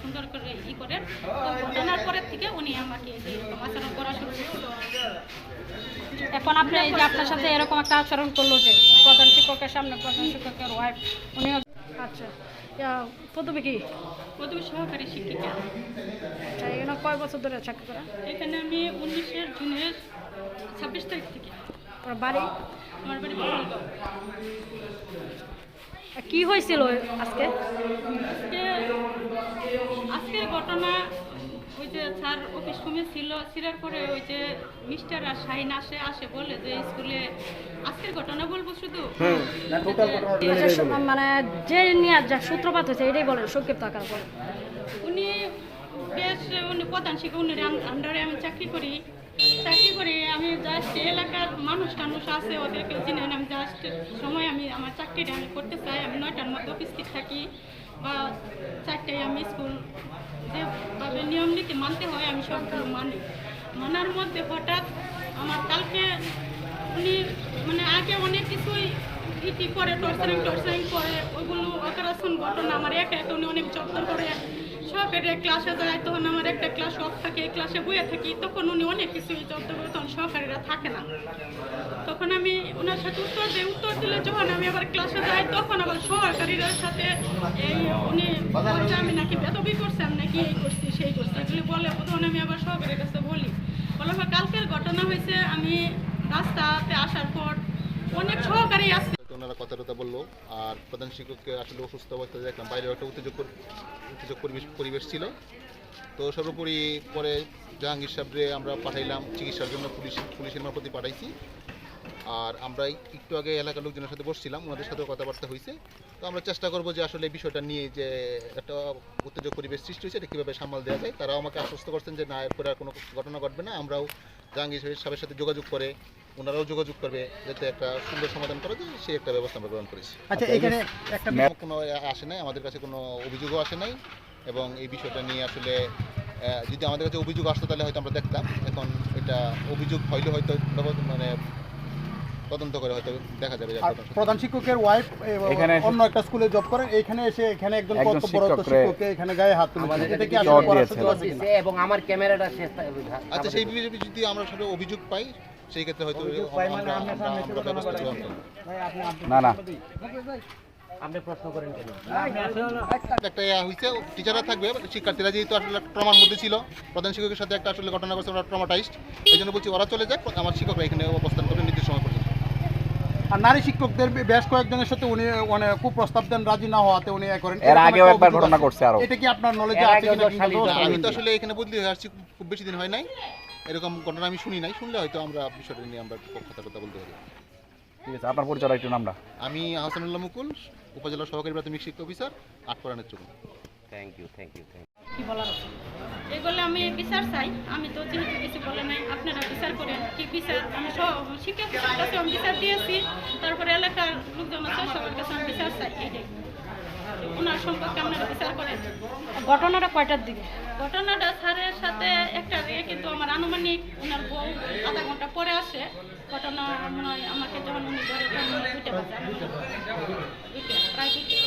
সুন্দর করে ই করেন তো উনি আমাকে আচরণ করা শুরু এখন আপনি এই যে আপনার সাথে এরকম একটা আচরণ করল যে প্রধান শিক্ষকের সামনে প্রধান শিক্ষকের ওয়াইফ উনিও আচ্ছা প্রথমে কি প্রথম সহকারী শিক্ষিকা আচ্ছা এখানে কয় বছর ধরে চাকরি করা এখানে আমি উনিশের জুনের ছাব্বিশ তারিখ থেকে বাড়ি আমার বাড়ি কি হয়েছিল আজকে? আজকে আজকের ঘটনা ওই যে স্যার অফিস রুমে ছিল ছিলার পরে ওই যে মিস্টার আর শাহিন আসে আসে বলে যে স্কুলে আজকের ঘটনা বলব শুধু? মানে যে নিয়ে যা সূত্রপাত হয়েছে এটাই বলেন সংক্ষিপ্ত আকার বলেন। উনি বেশ, উনি প্রধান শিক্ষক উনি আন্ডারে আমি চাকরি করি। চাকরি করি আমি জাস্ট এলাকার মানুষ টানুষ আছে ওদেরকে চিনেন আমি জাস্ট সময় আমি, আমার চাকরিটা আমি করতে চাই। আমি নয়টার মধ্যে উপস্থিত থাকি বা চারটায় আমি স্কুল যেভাবে নিয়ম নীতি মানতে হয়, আমি সবগুলো মানি। মানার মধ্যে হঠাৎ আমার কালকে উনি মানে আগে অনেক কিছুই ইটি করে টর্চারিং টর্চারিং করে ওইগুলো অপারেশন ঘটনা আমার একা একা উনি অনেক যত্ন করে। সহকারে ক্লাসে যায় তখন আমার একটা ক্লাস অফ থাকে ক্লাসে বইয়ে থাকি তখন উনি অনেক কিছুই যত্ন করে তখন সহকারীরা থাকে না। তখন আমি ওনার সাথে উত্তর দিই উত্তর দিলে যখন আমি আবার ক্লাসে যাই তখন আবার সহকারীরা সাথে এই উনি আমি নাকি বেতবি করছি আমি নাকি এই করছি সেই করছি। এগুলি বলে তখন আমি আবার সহকারীর কাছে বলি। বলে "ভাই, কালকের ঘটনা হয়েছে আমি রাস্তাতে আসার পর ওনারা কথা টথা বলল, আর প্রধান শিক্ষককে আসলে অসুস্থ অবস্থায় দেখলাম। বাইরে একটা উত্তেজক উত্তেজক পরিবেশ পরিবেশ ছিল। তো সর্বোপরি পরে জাহাঙ্গীর সাহেবরে আমরা পাঠাইলাম, চিকিৎসার জন্য পুলিশ পুলিশের মারফতি পাঠাইছি। আর আমরা একটু আগে এলাকার লোকজনের সাথে বসছিলাম, ওনাদের সাথেও কথাবার্তা হয়েছে তো আমরা চেষ্টা করব যে আসলে বিষয়টা নিয়ে যে একটা উত্তেজক পরিবেশ সৃষ্টি হয়েছে, এটা কীভাবে সামাল দেওয়া যায়। তারাও আমাকে আশ্বস্ত করছেন যে না, এরপরে আর কোনো ঘটনা ঘটবে না। আমরাও জাহাঙ্গীর সাহেবের সাথে যোগাযোগ করে ওনারাও যোগাযোগ করবে যাতে একটা সুন্দর সমাধান করা যায় সেই একটা ব্যবস্থা আমরা গ্রহণ করেছি। আচ্ছা এখানে একটা কোনো আসে নাই? আমাদের কাছে কোনো অভিযোগও আসে নাই? এবং এই বিষয়টা নিয়ে আসলে যদি আমাদের কাছে অভিযোগ আসতো তাহলে হয়তো আমরা দেখতাম। এখন এটা অভিযোগ হইলে হয়তো মানে তদন্ত করে হয়তো দেখা যাবে। প্রধান শিক্ষকের ওয়াইফ এখানে অন্য একটা স্কুলে জব করেন এখানে এসে এখানে একজন কর্তব্যরত শিক্ষককে এখানে গায়ে হাত তুলেছে। আমাদের এটা কি আসলে এবং আমার ক্যামেরাটা শেষ আচ্ছা সেই বিষয়ে যদি আমরা আসলে অভিযোগ পাই সেই ক্ষেত্রে হয়তো না না। আপনি প্রশ্ন করেন একটা ইয়া হয়েছে টিচাররা থাকবে শিক্ষার্থীরা যেহেতু আসলে ট্রমার মধ্যে ছিল প্রধান শিক্ষকের সাথে একটা আসলে ঘটনা করছে ওরা ট্রমাটাইজড এই জন্য বলছি ওরা চলে যাক আমার শিক্ষকরা এখানে অবস্থান করবে নির্দিষ্ট সময় আর নারী শিক্ষকদের বেশ কয়েকজনের সাথে উনি মানে কুপ্রস্তাব দেন রাজি না হওয়াতে উনি এ করেন। এর আগেও একবার ঘটনা আরও। এটা কি আপনার নলেজে আছে কিনা আমি তো আসলে এখানে বদলি হয়ে আসছি খুব বেশি দিন হয় নাই। এরকম ঘটনা আমি শুনি নাই। শুনলে হয়তো আমরা বিষয়টা নিয়ে আমরা কথা কথা বলতে পারি। ঠিক আছে আপনার পরিচয় একটু নামটা। আমি আহসানুল্লাহ মুকুল উপজেলা সহকারী প্রাথমিক শিক্ষা officer Atpara Netrokona. Thank you thank you thank কি বলার আছে? এগুলো আমি বিচার চাই। আমি তো যেহেতু কিছু বলে নাই আপনারা বিচার করেন। কি বিচার? আমি সব শিক্ষকের কাছে আমি বিচার দিয়েছি। তারপরে এলাকার লোকজন আছে সবার কাছে আমি বিচার চাই এইটাই। ওনার সম্পর্কে আপনারা বিচার করেন। ঘটনাটা কয়টার দিকে? ঘটনাটা স্যারের সাথে একটা রে কিন্তু আমার আনুমানিক ওনার বউ আধা ঘণ্টা পরে আসে। ঘটনা হয় আমাকে যখন উনি ধরে তখন দুইটা বাজে। দুইটা প্রায় দুইটা।